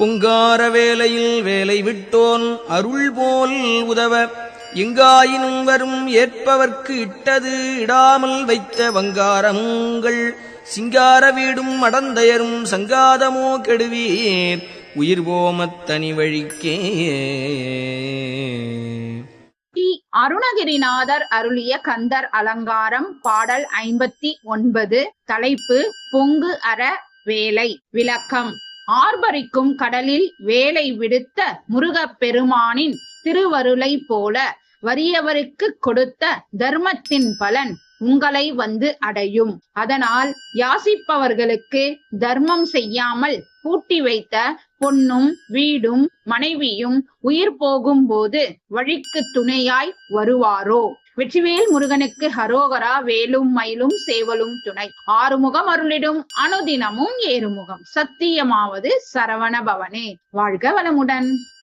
புங்கார வேலையில் வேலை விட்டோன் அருள் போல் உதவ எங்காயினும் வரும் ஏற்பவர்க்கு இட்டது இடாமல் வைத்த வங்காரமுங்கள் சிங்கார வீடும் அடந்தையரும் சங்காதமோ கெடுவீர் உயிர் போமத்தனி வழிக்கே. டி. அருணகிரிநாதர் அருளிய கந்தர் அலங்காரம் பாடல் ஐம்பத்தி ஒன்பது தலைப்பு பொங்கு அற வேலை விளக்கம். ஆர்பரிக்கும் கடலில் வேலை விடுத்த முருகப்பெருமானின் திருவருளை போல வறியவருக்கு கொடுத்த தர்மத்தின் பலன் உங்களை வந்து அடையும். அதனால் யாசிப்பவர்களுக்கு தர்மம் செய்யாமல் பூட்டி வைத்த பொன்னும் வீடும் மனைவியும் உயிர் போகும்போது வழிக்கு துணையாய் வருவாரோ? வெற்றிவேல் முருகனுக்கு ஹரோகரா வேலும் மயிலும் சேவலும் துணை. ஆறுமுகம் அருளிடும் அனுதினமும் ஏறுமுகம். சத்தியமாவது சரவண பவனே. வாழ்க வளமுடன்.